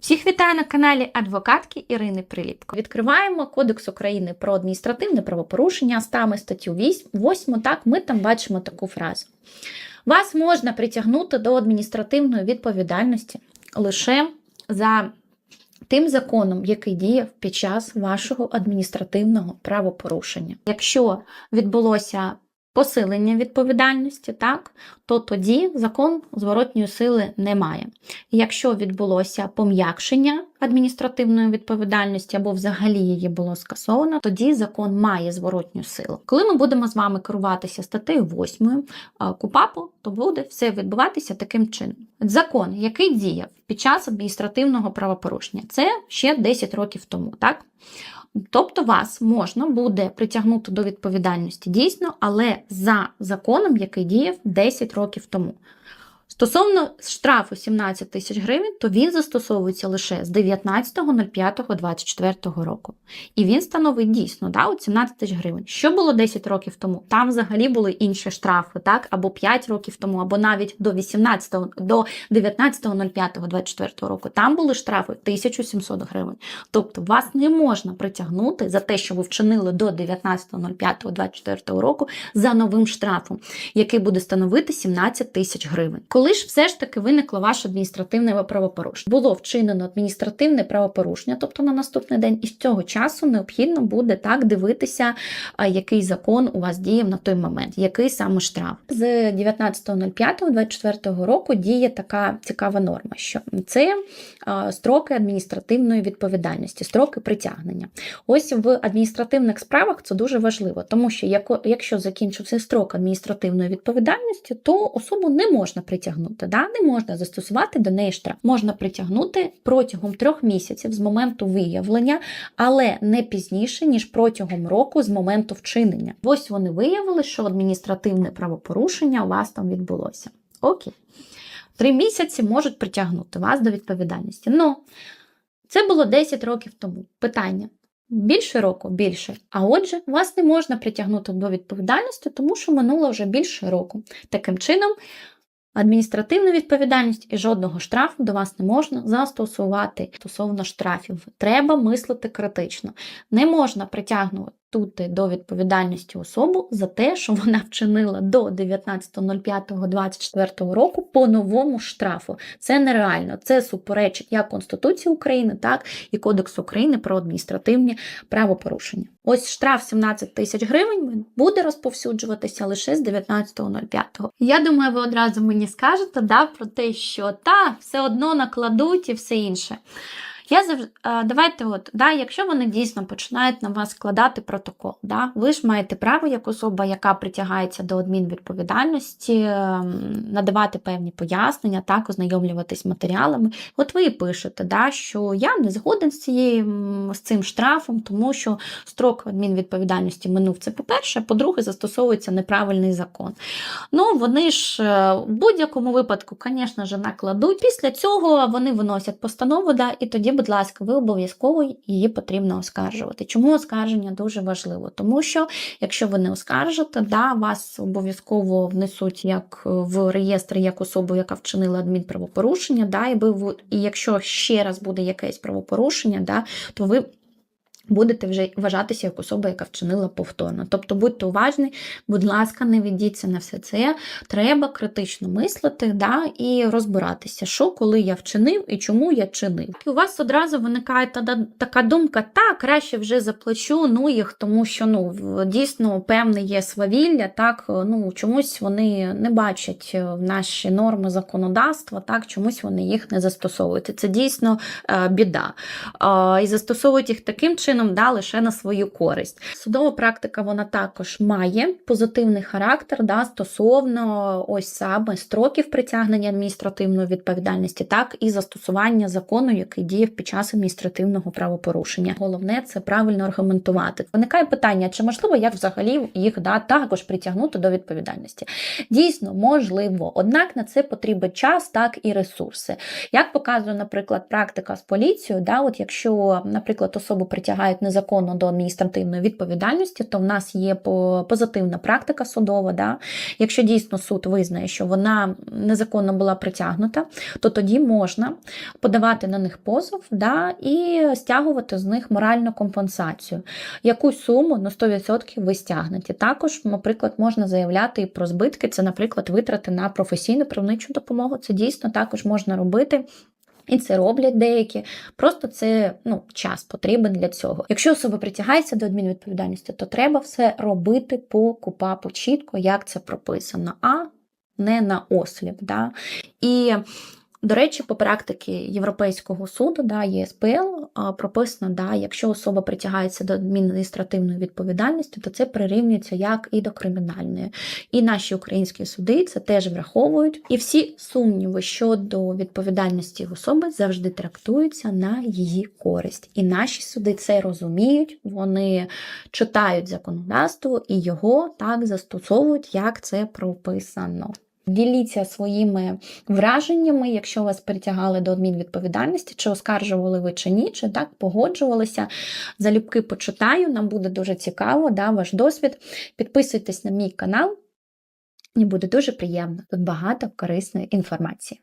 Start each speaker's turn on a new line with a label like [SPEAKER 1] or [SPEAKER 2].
[SPEAKER 1] Всіх вітаю на каналі адвокатки Ірини Приліпко. Відкриваємо Кодекс України про адміністративне правопорушення, стами статтю 8. Так, ми там бачимо таку фразу. Вас можна притягнути до адміністративної відповідальності лише за тим законом, який діяв під час вашого адміністративного правопорушення. Якщо відбулося посилення відповідальності, так, то тоді закон зворотньої сили не має. Якщо відбулося пом'якшення адміністративної відповідальності або взагалі її було скасовано, тоді закон має зворотню силу. Коли ми будемо з вами керуватися статтею 8 КУПАПу, то буде все відбуватися таким чином. Закон, який діяв під час адміністративного правопорушення, це ще 10 років тому, так? Тобто вас можна буде притягнути до відповідальності дійсно, але за законом, який діяв 10 років тому. Стосовно штрафу 17 тисяч гривень, то він застосовується лише з 19.05.24 року. І він становить дійсно да, от 17 тисяч гривень. Що було 10 років тому? Там взагалі були інші штрафи, так? або 5 років тому, або навіть до 18 до 19.05.24 року. Там були штрафи 1700 гривень. Тобто вас не можна притягнути за те, що ви вчинили до 19.05.24 року за новим штрафом, який буде становити 17 тисяч гривень. Коли ж все ж таки виникло ваше адміністративне правопорушення, було вчинено адміністративне правопорушення, тобто на наступний день, і з цього часу необхідно буде так дивитися, який закон у вас діяв на той момент, який саме штраф. З 19.05.24 року діє така цікава норма, що це строки адміністративної відповідальності, строки притягнення. Ось в адміністративних справах це дуже важливо, тому що якщо закінчився строк адміністративної відповідальності, то особу не можна притягнути. Да? Не можна застосувати до неї штраф. Можна притягнути протягом трьох місяців з моменту виявлення, але не пізніше, ніж протягом року з моменту вчинення. Ось вони виявили, що адміністративне правопорушення у вас там відбулося. Окей. Три місяці можуть притягнути вас до відповідальності. Ну, це було 10 років тому. Питання. Більше року більше. А отже, вас не можна притягнути до відповідальності, тому що минуло вже більше року. Таким чином, адміністративну відповідальність і жодного штрафу до вас не можна застосувати стосовно штрафів. Треба мислити критично. Не можна притягнути до відповідальності особу за те, що вона вчинила до 19.05.24 року по новому штрафу. Це нереально. Це суперечить як Конституції України, так і Кодексу України про адміністративні правопорушення. Ось штраф 17 тисяч гривень буде розповсюджуватися лише з 19.05. Я думаю, ви одразу мені скажете да, про те, що та все одно накладуть і все інше. Я завжди давайте, от да, якщо вони дійсно починають на вас складати протокол, да, ви ж маєте право, як особа, яка притягається до адмінвідповідальності, ем, надавати певні пояснення, так, ознайомлюватись матеріалами. От ви і пишете, да, що я не згоден з цією з цим штрафом, тому що строк адмінвідповідальності минув. Це по-перше, по-друге, застосовується неправильний закон. Ну, вони ж е, в будь-якому випадку, звісно ж, накладуть. Після цього вони виносять постанову, да, і тоді, будь ласка, ви обов'язково її потрібно оскаржувати. Чому оскарження дуже важливо? Тому що, якщо ви не оскаржите, да, вас обов'язково внесуть як в реєстр як особу, яка вчинила адмінправопорушення, да, і, ви, і якщо ще раз буде якесь правопорушення, да, то ви будете вже вважатися як особа, яка вчинила повторно. Тобто будьте уважні, будь ласка, не ведіться на все це. Треба критично мислити да, і розбиратися, що коли я вчинив і чому я чинив. І у вас одразу виникає та- така думка, та краще вже заплачу, ну їх, тому що ну, дійсно певне є свавілля, так, ну, чомусь вони не бачать е, в наші норми законодавства, так, чомусь вони їх не застосовують. Це дійсно е, біда. І застосовують їх таким чином, да, лише на свою користь. Судова практика вона також має позитивний характер да, стосовно ось саме строків притягнення адміністративної відповідальності, так і застосування закону, який діяв під час адміністративного правопорушення. Головне це правильно аргументувати. Виникає питання, чи можливо як взагалі їх да, також притягнути до відповідальності? Дійсно, можливо, однак на це потрібен час, так і ресурси. Як показує, наприклад, практика з поліцією, да, от якщо, наприклад, особу притягають притягають незаконно до адміністративної відповідальності, то в нас є позитивна практика судова. Да? Якщо дійсно суд визнає, що вона незаконно була притягнута, то тоді можна подавати на них позов да, і стягувати з них моральну компенсацію. Якусь суму на 100% ви стягнете. Також, наприклад, можна заявляти і про збитки, це, наприклад, витрати на професійну правничу допомогу. Це дійсно також можна робити. І це роблять деякі. Просто це ну, час потрібен для цього. Якщо особа притягається до адмінвідповідальності, то треба все робити по КУПАПу чітко, як це прописано, а не на осліп. Да? І, до речі, по практиці Європейського суду, да, ЄСПЛ, прописано, да, якщо особа притягається до адміністративної відповідальності, то це прирівнюється як і до кримінальної. І наші українські суди це теж враховують. І всі сумніви щодо відповідальності особи завжди трактуються на її користь. І наші суди це розуміють, вони читають законодавство і його так застосовують, як це прописано. Діліться своїми враженнями, якщо вас притягали до адмінвідповідальності, чи оскаржували ви чи ні, чи так погоджувалися. Залюбки почитаю, нам буде дуже цікаво, да, ваш досвід. Підписуйтесь на мій канал, мені буде дуже приємно. Тут багато корисної інформації.